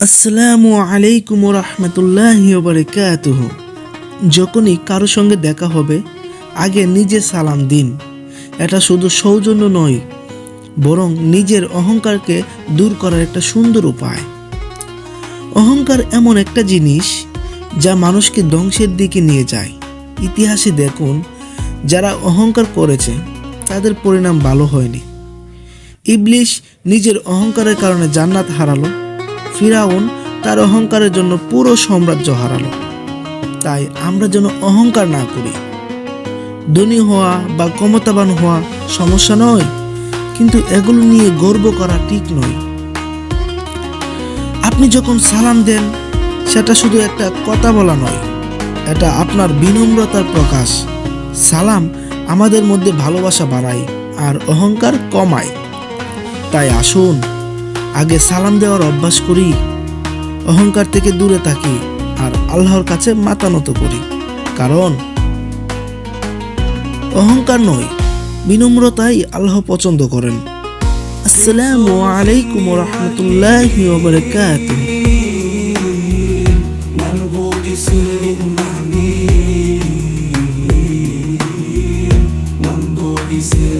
আসসালামু আলাইকুম রহমতুল্লাহ বারকাতুহ। যখনই কারও সঙ্গে দেখা হবে, আগে নিজে সালাম দিন। এটা শুধু সৌজন্য নয়, বরং নিজের অহংকারকে দূর করার একটা সুন্দর উপায়। অহংকার এমন একটা জিনিস যা মানুষকে ধ্বংসের দিকে নিয়ে যায়। ইতিহাসে দেখুন, যারা অহংকার করেছে, তাদের পরিণাম ভালো হয়নি। ইবলিশ নিজের অহংকারের কারণে জান্নাত হারালো। ফিরাউন তার অহংকারের জন্য পুরো সাম্রাজ্য হারালো। তাই আমরা যেন অহংকার না করি। ধনী হওয়া বা ক্ষমতাবান হওয়া সমস্যা নয়, কিন্তু এগুলো নিয়ে গর্ব করা ঠিক নয়। আপনি যখন সালাম দেন, সেটা শুধু একটা কথা বলা নয়, এটা আপনার বিনম্রতার প্রকাশ। সালাম আমাদের মধ্যে ভালোবাসা বাড়ায় আর অহংকার কমায়। তাই আসুন আগে সালাম দেওয়ার অভ্যাস করি, অহংকার থেকে দূরে থাকি আর আল্লাহর কাছে মাতানত করি কারণ, অহংকার নয়, বিনম্রতাই আল্লাহ পছন্দ করেন আসসালামু আলাইকুম রহমতুল্লাহি ওবারাকাতুহু is.